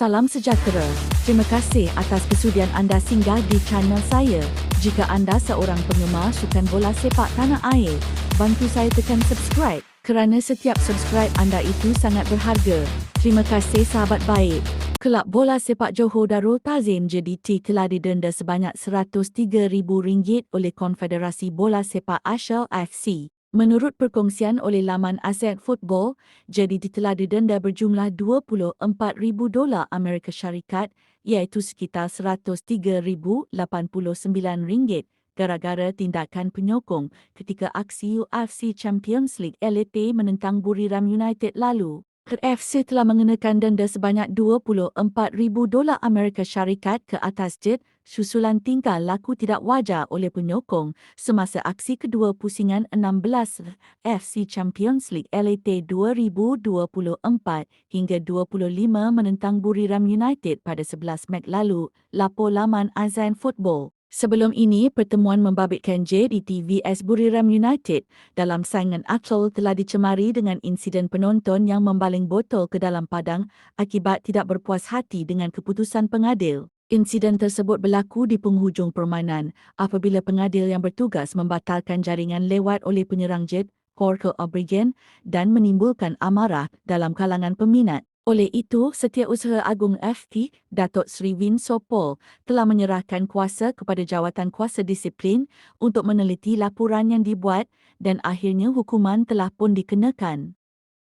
Salam sejahtera. Terima kasih atas kesudian anda singgah di channel saya. Jika anda seorang penggemar sukan bola sepak tanah air, bantu saya tekan subscribe kerana setiap subscribe anda itu sangat berharga. Terima kasih sahabat baik. Kelab bola sepak Johor Darul Tazim JDT telah didenda sebanyak RM103,000 oleh Konfederasi Bola Sepak Asia AFC. Menurut perkongsian oleh laman Aset Football, JDT telah didenda berjumlah 24,000 dolar Amerika Syarikat iaitu sekitar RM103,089 gara-gara tindakan penyokong ketika aksi UFC Champions League LAT menentang Buriram United lalu. FC telah mengenakan denda sebanyak 24,000 dolar Amerika Syarikat ke atas JET susulan tingkah laku tidak wajar oleh penyokong semasa aksi kedua pusingan 16 FC Champions League LAT 2024 hingga 25 menentang Buriram United pada 11 Mac lalu, lapor laman Azan Football. Sebelum ini, pertemuan membabitkan JDT vs Buriram United dalam saingan aktual telah dicemari dengan insiden penonton yang membaling botol ke dalam padang akibat tidak berpuas hati dengan keputusan pengadil. Insiden tersebut berlaku di penghujung permainan apabila pengadil yang bertugas membatalkan jaringan lewat oleh penyerang Jet, Corker O'Brien dan menimbulkan amarah dalam kalangan peminat. Oleh itu, Setiausaha Agung FT, Datuk Sri Win Sopol, telah menyerahkan kuasa kepada Jawatan Kuasa Disiplin untuk meneliti laporan yang dibuat dan akhirnya hukuman telah pun dikenakan.